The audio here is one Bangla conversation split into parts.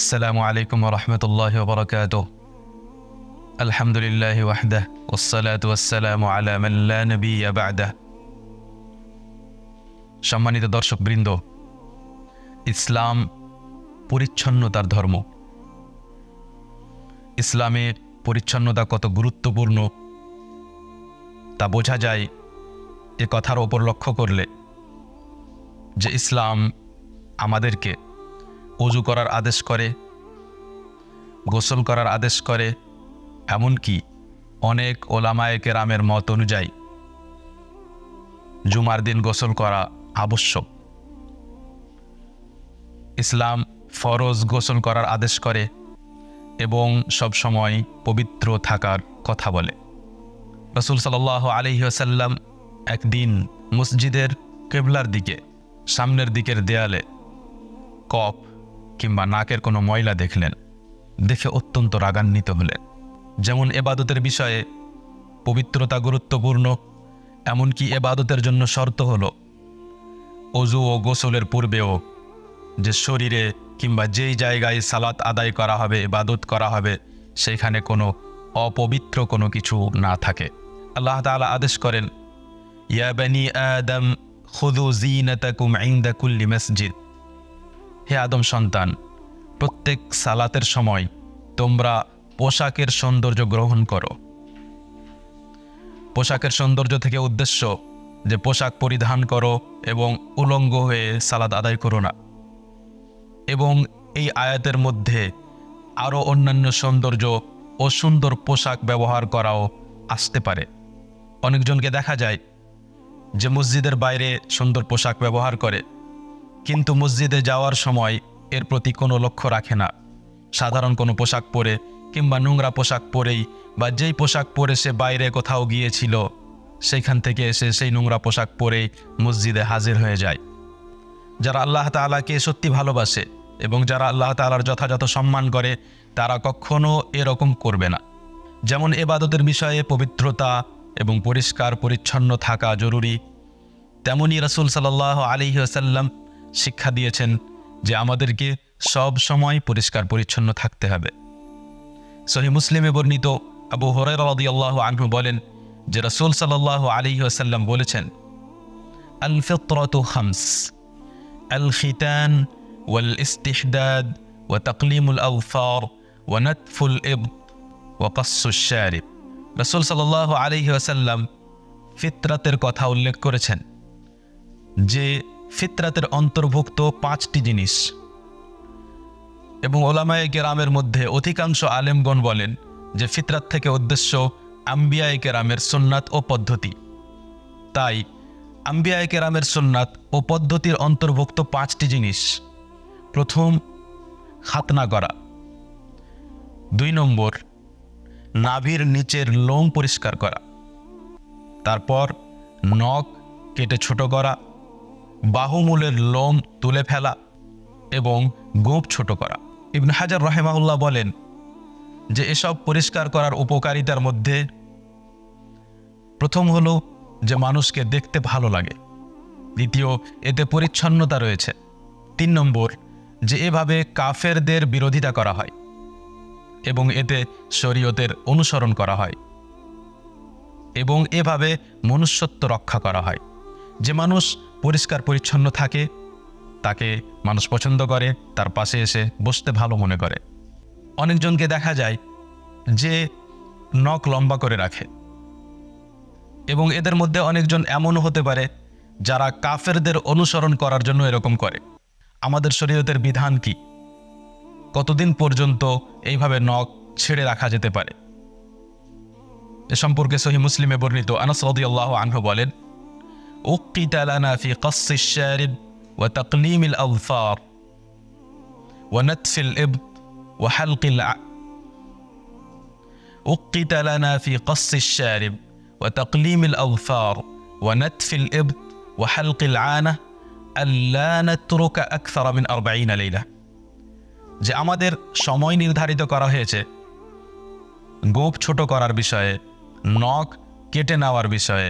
আসসালামু আলাইকুম রহমতুল্লাহ বরকাত আলহামদুলিল্লাহ ওয়াহদাহ ওসালাত ওয়াসালাম আলামাল্লা নবী আবাদাহ সম্মানিত দর্শকবৃন্দ, ইসলাম পরিচ্ছন্নতার ধর্ম। ইসলামে পরিচ্ছন্নতা কত গুরুত্বপূর্ণ তা বোঝা যায় এ কথার ওপর লক্ষ্য করলে যে ইসলাম আমাদেরকে অজু করার আদেশ করে, গোসল করার আদেশ করে, এমনকি অনেক ওলামায়ে কেরামের মত অনুযায়ী জুমার দিন গোসল করা আবশ্যক। ইসলাম ফরজ গোসল করার আদেশ করে এবং সবসময় পবিত্র থাকার কথা বলে। রসুল সাল্লাহ আলহিহাসাল্লাম একদিন মসজিদের কেবলার দিকে, সামনের দিকের দেয়ালে কপ কিংবা নাকের কোনো ময়লা দেখলেন, দেখে অত্যন্ত রাগান্বিত হলেন। যেমন এবাদতের বিষয়ে পবিত্রতা গুরুত্বপূর্ণ, এমনকি এবাদতের জন্য শর্ত হল অজু ও গোসলের পূর্বেও যে শরীরে কিংবা যেই জায়গায় সালাত আদায় করা হবে, ইবাদত করা হবে সেইখানে কোনো অপবিত্র কোনো কিছু না থাকে। আল্লাহ তাআলা আদেশ করেন, ইয়া বানি আদম খুদু জিনাতাকুম ইনদা কুল্লি মসজিদ। হে আদম সন্তান, প্রত্যেক সালাতের সময় তোমরা পোশাকের সৌন্দর্য গ্রহণ করো। পোশাকের সৌন্দর্য থেকে উদ্দেশ্য যে পোশাক পরিধান করো এবং উলঙ্গ হয়ে সালাদ আদায় করো না। এবং এই আয়াতের মধ্যে আরও অন্যান্য সৌন্দর্য ও সুন্দর পোশাক ব্যবহার করাও আসতে পারে। অনেকজনকে দেখা যায় যে মসজিদের বাইরে সুন্দর পোশাক ব্যবহার করে। কিন্তু মসজিদে যাওয়ার সময় এর প্রতি কোনো লক্ষ্য রাখে না। সাধারণ কোনো পোশাক পরে কিংবা নোংরা পোশাক পরেই বা যেই পোশাক পরে সে বাইরে কোথাও গিয়েছিল সেইখান থেকে এসে সেই নোংরা পোশাক পরেই মসজিদে হাজির হয়ে যায়। যারা আল্লাহ তাআলাকে সত্যি ভালোবাসে এবং যারা আল্লাহ তাআলার যথাযথ সম্মান করে, তারা কখনো এরকম করবে না। যেমন এবাদতের বিষয়ে পবিত্রতা এবং পরিষ্কার পরিচ্ছন্ন থাকা জরুরি তেমনই রসুল সাল্লাহ আলী আসাল্লাম শিক্ষা দিয়েছেন যে আমাদেরকে সব সময় পরিষ্কার পরিচ্ছন্ন থাকতে হবে। সহি মুসলিমে বর্ণিত আবু হরাই আল্লাহ আনহু বলেন যে রসুল সাল্লাহ আলী আসাল্লাম বলেছেন আল ফিতরত খামস আল খিতান ওয়াল ইস্তিহদাদ ও তকলিমুল আউফার ও নতফুল ইব ও কসুশারিব রসুল সাল্লাহ আলী আসাল্লাম ফিতরাতের কথা উল্লেখ করেছেন যে ফিতরাতের অন্তর্ভুক্ত পাঁচটি জিনিস। এবং ওলামায়ে কেরামের মধ্যে অধিকাংশ আলেমগণ বলেন যে ফিতরাত থেকে উদ্দেশ্য আম্বিয়ায়ে কেরামের সুন্নাত ও পদ্ধতি। তাই আম্বিয়ায়ে কেরামের সুন্নাত ও পদ্ধতির অন্তর্ভুক্ত পাঁচটি জিনিস। প্রথম, খাতনা করা। দুই নম্বর, নাভির নিচের লোম পরিষ্কার করা। তারপর নখ কেটে ছোট করা। বাহুমূলের লোম তুলে ফেলা এবং গোপ ছোট করা। ইবন হাজার রহেমাউল্লাহ বলেন যে এসব পরিষ্কার করার উপকারিতার মধ্যে প্রথম হলো যে মানুষকে দেখতে ভালো লাগে। দ্বিতীয়, এতে পরিচ্ছন্নতা রয়েছে। তিন নম্বর, যে এভাবে কাফেরদের বিরোধিতা করা হয় এবং এতে শরীয়তের অনুসরণ করা হয় এবং এভাবে মনুষ্যত্ব রক্ষা করা হয়। যে মানুষ পরিষ্কার পরিচ্ছন্ন থাকে, তাকে মানুষ পছন্দ করে, তার পাশে এসে বসতে ভালো মনে করে। অনেকজনকে দেখা যায় যে নখ লম্বা করে রাখে। এবং এদের মধ্যে অনেকজন এমনও হতে পারে যারা কাফেরদের অনুসরণ করার জন্য এরকম করে। আমাদের শরীয়তের বিধান কি? কতদিন পর্যন্ত এইভাবে নখ ছেড়ে রাখা যেতে পারে? এ সম্পর্কে সহি মুসলিমে বর্ণিত আনাস রাদিয়াল্লাহু আনহু বলেন أقت لنا في قص الشارب وتقليم الأظفار ونتف الإبط وحلق الع أقت لنا في قص الشارب وتقليم الأظفار ونتف الإبط وحلق العانة ألا نترك أكثر من أربعين ليلة যে আমাদের সময় নির্ধারিত করা হয়েছে গোপ ছোট করার বিষয়ে নখ কেটে নেওয়ার বিষয়ে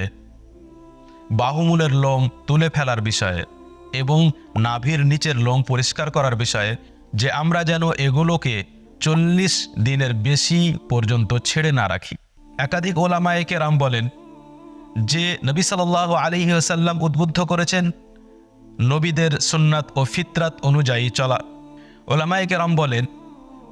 বাহুমূলের লোম তুলে ফেলার বিষয়ে এবং নাভির নিচের লোম পরিষ্কার করার বিষয়ে যে আমরা যেন এগুলোকে চল্লিশ দিনের বেশি পর্যন্ত ছেড়ে না রাখি। একাধিক ওলামায়ে রাম বলেন, যে নবী সাল্লাহ আলী আসাল্লাম উদ্বুদ্ধ করেছেন, নবীদের সুন্নাত ও ফিতরাত অনুযায়ী চলা। ওলামায়ে কেরাম বলেন,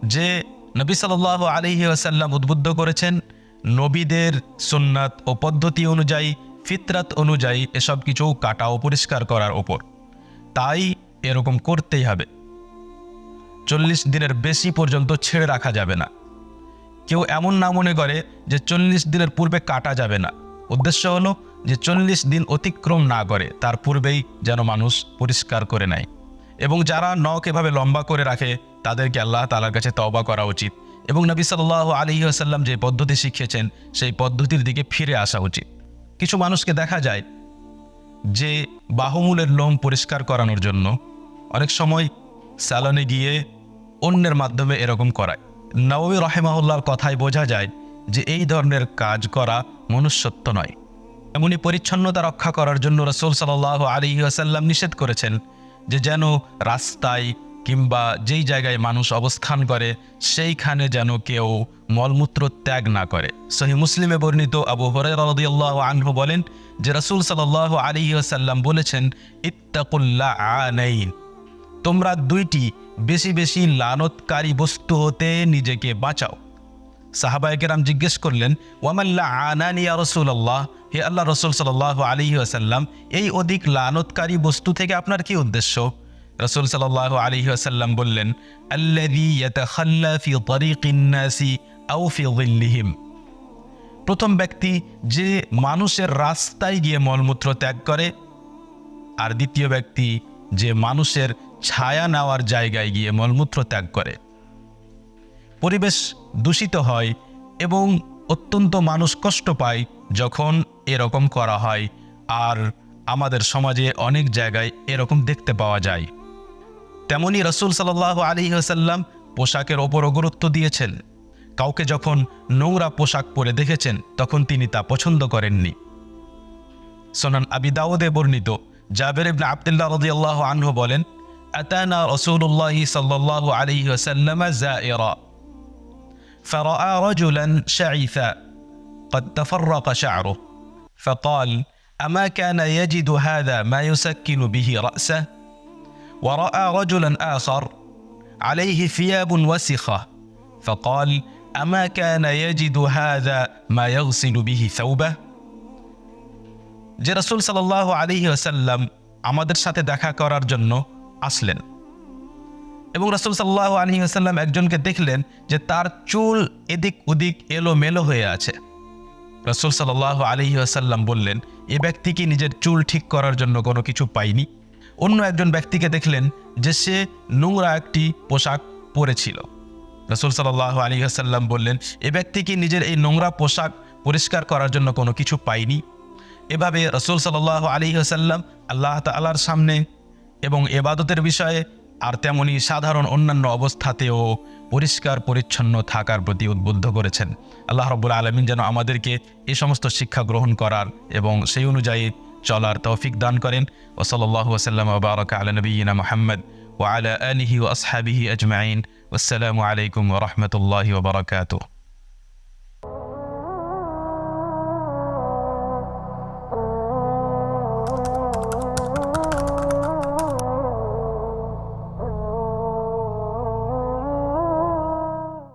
যে নবী সাল্লাহ আলহি আসাল্লাম উদ্বুদ্ধ করেছেন, নবীদের সুন্নাত ও পদ্ধতি অনুযায়ী ফিতরাত অনুযায়ী এসব কিছু কাটা ও পরিষ্কার করার ওপর। তাই এরকম করতেই হবে। চল্লিশ দিনের বেশি পর্যন্ত ছেড়ে রাখা যাবে না। কেউ এমন না মনে করে যে চল্লিশ দিনের পূর্বে কাটা যাবে না। উদ্দেশ্য হলো যে চল্লিশ দিন অতিক্রম না করে, তার পূর্বেই যেন মানুষ পরিষ্কার করে নেয়। এবং যারা নখ এভাবে লম্বা করে রাখে, তাদেরকে আল্লাহ তালার কাছে তওবা করা উচিত। এবং নবী সাল্লাহ আলী আসাল্লাম যে পদ্ধতি শিখিয়েছেন সেই পদ্ধতির দিকে ফিরে আসা উচিত। কিছু মানুষকে দেখা যায় যে বাহুমূলের লোম পরিষ্কার করানোর জন্য অনেক সময় স্যালনে গিয়ে অন্যের মাধ্যমে এরকম করায়। নবী রহেমাহুল্লার কথায় বোঝা যায় যে এই ধরনের কাজ করা মনুষ্যত্ব নয়। এমনি পরিচ্ছন্নতা রক্ষা করার জন্য রসুল সাল্লাহ আলী আসাল্লাম নিষেধ করেছেন যে যেন রাস্তায় কিংবা যেই জায়গায় মানুষ অবস্থান করে, সেইখানে যেন কেউ মলমূত্র ত্যাগ না করে। সহি মুসলিমে বর্ণিত আবু হরাইরাদিয়াল্লাহ আনহু বলেন যে রসুল সাল্লাহ আলী আসাল্লাম বলেছেন ইত্তাকুল্লা আনাইন তোমরা দুইটি বেশি বেশি লানতকারী বস্তু হতে নিজেকে বাঁচাও। সাহাবায়কেরাম জিজ্ঞেস করলেন ওয়ামাল্লা আনানিয়া রসুল আল্লাহ হে আল্লাহ রসুল সাল্লাহ আলী আসাল্লাম এই অধিক লানতকারী বস্তু থেকে আপনার কি উদ্দেশ্য? রসুল সাল্লাহ আলী আসাল্লাম বললেন যিল্লিহিম। প্রথম ব্যক্তি যে মানুষের রাস্তায় গিয়ে মলমূত্র ত্যাগ করে, আর দ্বিতীয় ব্যক্তি যে মানুষের ছায়া নেওয়ার জায়গায় গিয়ে মলমূত্র ত্যাগ করে। পরিবেশ দূষিত হয় এবং অত্যন্ত মানুষ কষ্ট পায় যখন এরকম করা হয়, আর আমাদের সমাজে অনেক জায়গায় এরকম দেখতে পাওয়া যায়। তেমনি রসুল সাল্লাহ আলী আসাল্লাম পোশাকের ওপরও গুরুত্ব দিয়েছেন কাউকে যখন নোংরা পোশাক পরে দেখেছেন তখন তিনি তা পছন্দ করেননি সোনান আবি দাউদে বর্ণিত জাবের ইবনে আবদুল্লাহ রাদিয়াল্লাহু আনহু বলেন আতানা রাসূলুল্লাহ সাল্লাল্লাহু আলাইহি ওয়াসাল্লাম জাইরা فرأى رجلا شعيثا قد تفرق شعره فقال أما كان يجد هذا ما يسكن به رأسه ورأى رجلا آخر عليه ثياب وسخة فقال أما كان يجد هذا ما يغسل به ثوبه যে রসুল সাল্লাহ আলী আসাল্লাম আমাদের সাথে দেখা করার জন্য আসলেন এবং রসুল সাল্লাহ আলী আসাল্লাম একজনকে দেখলেন যে তার চুল এদিক ওদিক এলোমেলো হয়ে আছে রসুল সাল্লাহ আলী আসাল্লাম বললেন এ ব্যক্তি কি নিজের চুল ঠিক করার জন্য কোনো কিছু পায়নি অন্য একজন ব্যক্তিকে দেখলেন যে সে নোংরা একটি পোশাক পরেছিল। রসুল সাল্লাহ আলী আসাল্লাম বললেন, এ ব্যক্তি কি নিজের এই নোংরা পোশাক পরিষ্কার করার জন্য কোনো কিছু পায়নি? এভাবে রসুল সাল্লাহ আলী আসাল্লাম আল্লাহ তাল্লার সামনে এবং এবাদতের বিষয়ে আর তেমনি সাধারণ অন্যান্য অবস্থাতেও পরিষ্কার পরিচ্ছন্ন থাকার প্রতি উদ্বুদ্ধ করেছেন। আল্লাহ রব্বুল আলমিন যেন আমাদেরকে এই সমস্ত শিক্ষা গ্রহণ করার এবং সেই অনুযায়ী চলার তৌফিক দান করেন। ও সাল্লাহ ওসাল্লাম বারক আলা নবীনা মোহাম্মদ ও আলা আলিহি ও আসহাবিহি আজমাইন। আসসালামু আলাইকুম ওরহমতুল্লাহি ওবরাকাতুহ